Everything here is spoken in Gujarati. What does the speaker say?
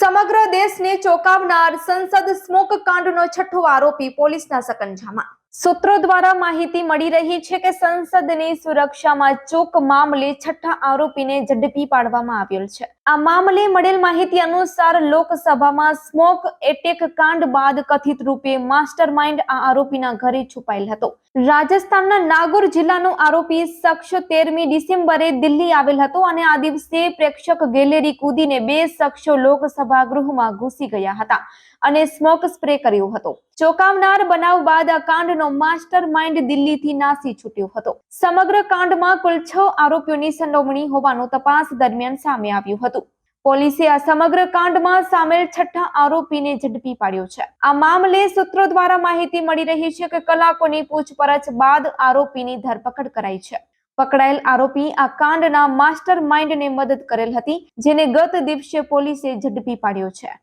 સમગ્ર દેશને ચોંકાવનાર સંસદ સ્મોક કાંડનો છઠ્ઠો આરોપી પોલીસના સકંજામાં. સૂત્રો દ્વારા માહિતી મળી રહી છે કે સંસદની સુરક્ષામાં ચોક મામલે છઠ્ઠા આરોપીને ઝડપી પાડવામાં આવ્યો છે. આ મામલે મળેલ માહિતી અનુસાર લોકસભામાં સ્મોક એટેક કાંડ બાદ કથિત રૂપે માસ્ટરમાઇન્ડ આ આરોપીના ઘરે છુપાયેલ હતો. રાજસ્થાનના નાગોર જિલ્લાનો આરોપી શખ્સ તેરમી ડિસેમ્બરે દિલ્હી આવેલ હતો અને આ દિવસે પ્રેક્ષક ગેલેરી કૂદીને બે શખ્સો લોકસભા ગૃહમાં ઘૂસી ગયા હતા અને સ્મોક સ્પ્રે કર્યો હતો. ચોંકાવનાર બનાવ બાદ આ કાંડનો માસ્ટર માઇન્ડ દિલ્હીથી નાસી છૂટ્યો હતો. સમગ્ર કાંડમાં કુલ છ આરોપીઓની સંડોવણી હોવાનું તપાસ દરમિયાન સામે આવ્યું હતું. પોલીસે આ સમગ્ર કાંડમાં સામેલ છઠ્ઠા આરોપીને ઝડપી પાડ્યો છે. આ મામલે સૂત્રો દ્વારા માહિતી મળી રહી છે કે કલાકોની પૂછપરછ બાદ આરોપીની ધરપકડ કરાઈ છે. પકડાયેલ આરોપી આ કાંડના માસ્ટર માઇન્ડને મદદ કરેલ હતી, જેને ગત દિવસે પોલીસે ઝડપી પાડ્યો છે.